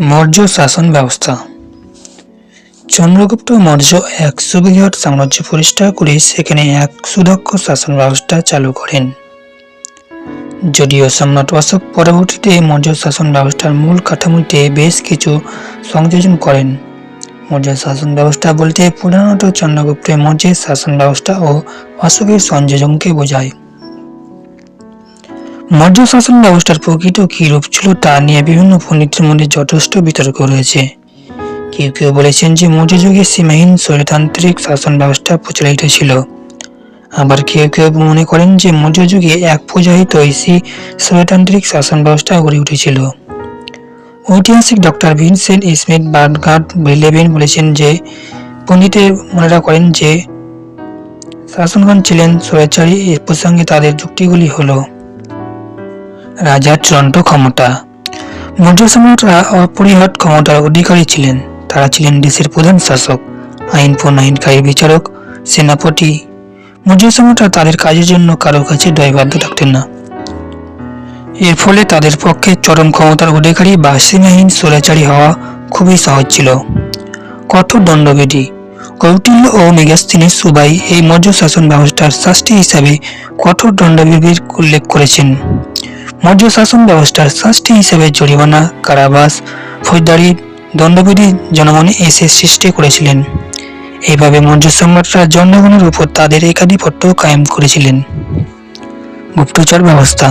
মৌর্য শাসন ব্যবস্থা। চন্দ্রগুপ্ত মৌর্য এক সুবৃহৎ সাম্রাজ্য প্রতিষ্ঠা করে সেখানে এক সুদক্ষ শাসন ব্যবস্থা চালু করেন। যদিও সম্রাট অশোক পরবর্তীতে মৌর্য শাসন ব্যবস্থার মূল কাঠামোতে বেশ কিছু সংযোজন করেন। মৌর্য শাসন ব্যবস্থা বলতে প্রধানত চন্দ্রগুপ্তের মৌর্যের শাসন ব্যবস্থা ও অশোকের সংযোজনকে বোঝায়। মৌর্য শাসন ব্যবস্থার প্রকৃত কী রূপ ছিল তা নিয়ে বিভিন্ন পণ্ডিতের মধ্যে যথেষ্ট বিতর্ক রয়েছে। কেউ কেউ বলেছেন যে মৌর্য যুগে সীমাহীন স্বৈরতান্ত্রিক শাসন ব্যবস্থা প্রচলিত ছিল। আবার কেউ কেউ মনে করেন যে মৌর্য যুগে এক প্রজাহিত ঐশী স্বৈরতান্ত্রিক শাসন ব্যবস্থা গড়ে উঠেছিল। ঐতিহাসিক ডক্টর ভিনসেন্ট স্মিথ বার্নগার্ড লেবেন বলেছেন যে পণ্ডিতের মনেরা করেন যে শাসনগণ ছিলেন স্বৈরাচারী এ প্রসঙ্গে তাদের যুক্তিগুলি হলো রাজার চূড়ান্ত ক্ষমতা। মৌর্য সম্রাটরা অপরিহাট ক্ষমতার অধিকারী ছিলেন। তারা ছিলেন দেশের প্রধান শাসক, আইন প্রণয়নকারী বিচারক, সেনাপতি। মৌর্য সম্রাটরা তাদের কাজের জন্য কারও কাছে দায়বদ্ধ থাকতেন না। এর ফলে তাদের পক্ষে চরম ক্ষমতার অধিকারী বা সীমাহীন স্বৈরাচারী হওয়া খুবই সহজ ছিল। কঠোর দণ্ডবিধি কৌটিল্য ও মেগাস্তিনের সুবাই এই মৌর্য শাসন ব্যবস্থার শাস্তি হিসাবে কঠোর দণ্ডবিধির উল্লেখ করেছেন। মৌর্য শাসন ব্যবস্থার শাস্তি হিসেবে জরিমানা, কারাবাস, ফৌজদারি, দণ্ডবিধি জনমনে এসে সৃষ্টি করেছিলেন। এইভাবে মৌর্য সম্রাটরা জনগণের উপর তাদের একাধিপত্য কায়েম করেছিলেন। গুপ্তচর ব্যবস্থা।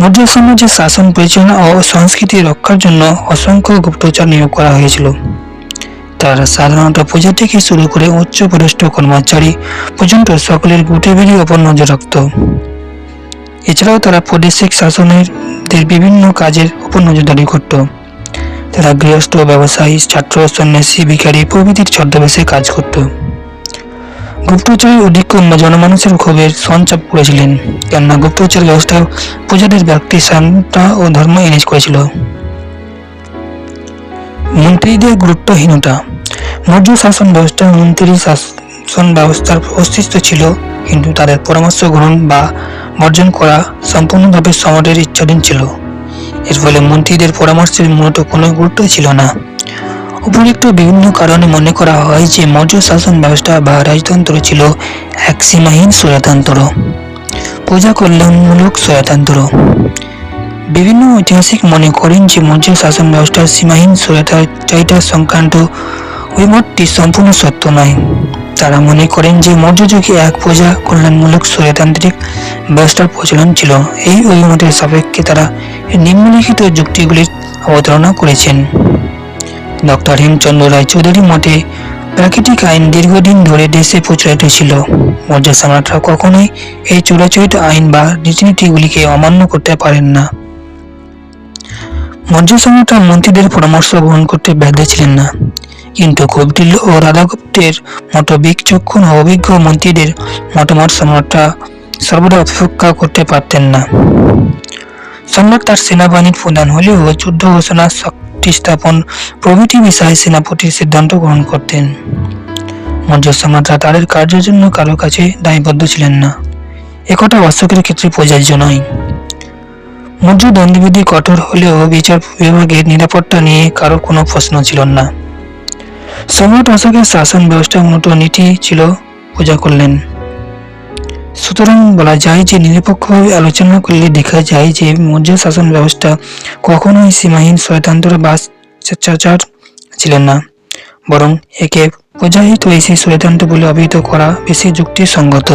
মৌর্য সাম্রাজ্যের শাসন পরিচালনা ও সংস্কৃতি রক্ষার জন্য অসংখ্য গুপ্তচর নিয়োগ করা হয়েছিল। তারা সাধারণত প্রজা থেকে শুরু করে উচ্চ পদস্থ কর্মচারী পর্যন্ত সকলের গতিবিধি ওপর নজর রাখত। এছাড়াও তারা প্রাদেশিক শাসনের বিভিন্ন কাজের উপর নজরদারি করত। তারা গৃহস্থ, ব্যবসায়ী, ছাত্র, সন্ন্যাসী, ভিখারি প্রভৃতির ছদ্মবেশে কাজ করত। গুপ্তচরের অধিক্য জনমানুষের ক্ষোভের সঞ্চাপ করেছিলেন, কেননা গুপ্তচর ব্যবস্থা প্রজাদের ব্যক্তি স্বাধীনতা ও ধর্ম এনে করেছিল। মন্ত্রীদের গুরুত্বহীনতা। মৌর্য শাসন ব্যবস্থায় মন্ত্রী শাসন ব্যবস্থার অস্তিত্ব ছিল, কিন্তু তাদের পরামর্শ গ্রহণ বা বর্জন করা সম্পূর্ণভাবে সম্রাটের ইচ্ছাধীন ছিল। এর ফলে মন্ত্রীদের পরামর্শের মূলত কোনো গুরুত্ব ছিল না। উপরিক্ত বিভিন্ন কারণে মনে করা হয় যে, মৌর্য শাসন ব্যবস্থা বা রাজতন্ত্র ছিল এক সীমাহীন স্বৈরতন্ত্র। প্রজা কল্যাণমূলক স্বৈরতন্ত্র। বিভিন্ন ঐতিহাসিক মনে করেন যে, মৌর্য শাসন ব্যবস্থার সীমাহীন স্বৈরাচারিতা সংক্রান্ত ওই সম্পূর্ণ সত্য নয়। তারা মনে করেন যে মৌর্য যুগে এক প্রজা কল্যাণমূলক স্বৈরতান্ত্রিক ব্যবস্থার প্রচলন ছিল। এই অভিমতের সাপেক্ষে তারা নিম্নলিখিত যুক্তিগুলির অবতারণা করেছেন। ডক্টর হেমচন্দ্র রায় চৌধুরীর মতে, প্রাকৃতিক আইন দীর্ঘদিন ধরে দেশে প্রচলিত ছিল। মৌর্য সম্রাটরা কখনোই এই চূড়াচরিত আইন বা রীতিনীতিগুলিকে অমান্য করতে পারেন না। মৌর্য সম্রাটরা মন্ত্রীদের পরামর্শ গ্রহণ করতে ব্যর্থ ছিলেন না। কিন্তু কৌটিল্য ও রাধাগুপ্তের মতো বিচক্ষণ ও অভিজ্ঞ মন্ত্রীদের মতামত সম্রাটরা সর্বদা অপেক্ষা করতে পারতেন না। সম্রাট তার সেনাবাহিনীর প্রধান হলেও যুদ্ধ ঘোষণা শক্তি স্থাপন প্রভৃতি বিষয়ে সেনাপতির সিদ্ধান্ত গ্রহণ করতেন। মৌর্য সম্রাটরা তাদের কার্যের জন্য কারও কাছে দায়বদ্ধ ছিলেন না। একথা অশোকের ক্ষেত্রে প্রযোজ্য নয়। মৌর্য দণ্ডবিধি কঠোর হলেও বিচার বিভাগের নিরাপত্তা নিয়ে কারও কোনো প্রশ্ন ছিল না। সম্রাট অশোকের শাসন ব্যবস্থা মূলত নীতি ছিল পূজা করলেন। সুতরাং বলা যায় যে নিরপেক্ষভাবে আলোচনা করলে দেখা যায় যে মৌর্য শাসন ব্যবস্থা কখনোই সীমাহীন স্বয়তন্ত্র বা স্বেচ্ছাচার ছিলেন না, বরং একে প্রজাহিত এসে স্বয়তন্ত্র বলে অভিহিত করা বেশি যুক্তিসঙ্গত।